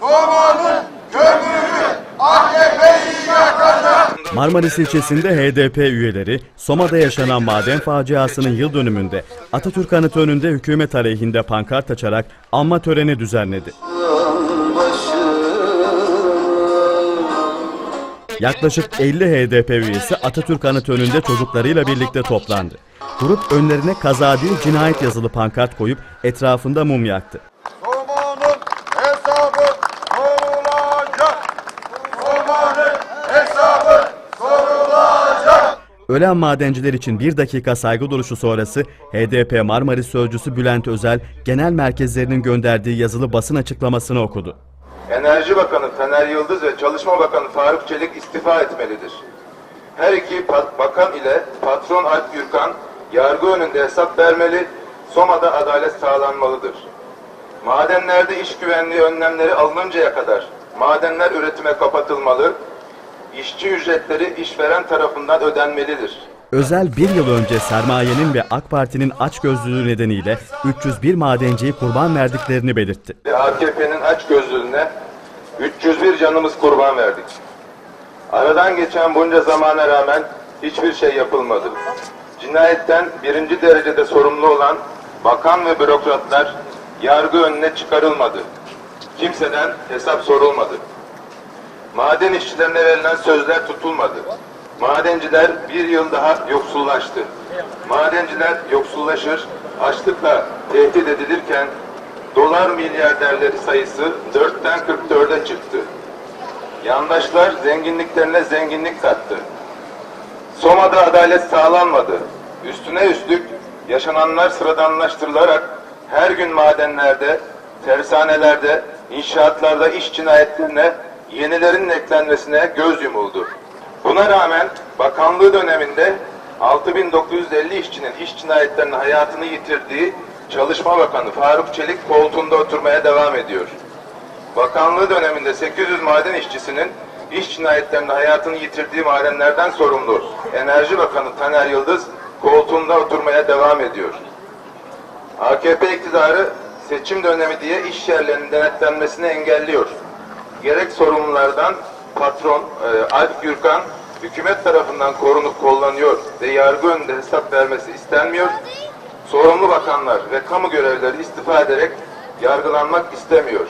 Somanın kömürü AKP'yi yakacak. Marmaris ilçesinde HDP üyeleri Soma'da yaşanan maden faciasının yıl dönümünde Atatürk Anıtı önünde hükümet aleyhinde pankart açarak anma töreni düzenledi. Yaklaşık 50 HDP üyesi Atatürk Anıtı önünde çocuklarıyla birlikte toplandı. Grup önlerine kaza değil cinayet yazılı pankart koyup etrafında mum yaktı. Ölen madenciler için bir dakika saygı duruşu sonrası HDP Marmaris Sözcüsü Bülent Özel genel merkezlerinin gönderdiği yazılı basın açıklamasını okudu. Enerji Bakanı Taner Yıldız ve Çalışma Bakanı Faruk Çelik istifa etmelidir. Her iki bakan ile patron Alp Gürkan yargı önünde hesap vermeli, Soma'da adalet sağlanmalıdır. Madenlerde iş güvenliği önlemleri alınıncaya kadar madenler üretime kapatılmalı, işçi ücretleri işveren tarafından ödenmelidir. Özel bir yıl önce sermayenin ve AK Parti'nin açgözlülüğü nedeniyle 301 madenciyi kurban verdiklerini belirtti. AKP'nin aç gözlülüğüne 301 canımız kurban verdik. Aradan geçen bunca zamana rağmen hiçbir şey yapılmadı. Cinayetten birinci derecede sorumlu olan bakan ve bürokratlar yargı önüne çıkarılmadı. Kimseden hesap sorulmadı. Maden işçilerine verilen sözler tutulmadı. Madenciler bir yıl daha yoksullaştı. Madenciler yoksullaşır, açlıkla tehdit edilirken dolar milyarderleri sayısı 4'ten 44'e çıktı. Yandaşlar zenginliklerine zenginlik kattı. Soma'da adalet sağlanmadı. Üstüne üstlük yaşananlar sıradanlaştırılarak her gün madenlerde, tersanelerde, inşaatlarda iş cinayetlerine yenilerinin eklenmesine göz yumuldu. Buna rağmen bakanlığı döneminde 6950 işçinin iş cinayetlerine hayatını yitirdiği Çalışma Bakanı Faruk Çelik koltuğunda oturmaya devam ediyor. Bakanlığı döneminde 800 maden işçisinin iş cinayetlerinde hayatını yitirdiği madenlerden sorumlu Enerji Bakanı Taner Yıldız koltuğunda oturmaya devam ediyor. AKP iktidarı seçim dönemi diye iş yerlerinin denetlenmesini engelliyor. Gerek sorumlulardan patron e, Alp Gürkan hükümet tarafından korunup kullanıyor ve yargı önünde hesap vermesi istenmiyor. Sorumlu bakanlar ve kamu görevlileri istifa ederek yargılanmak istemiyor.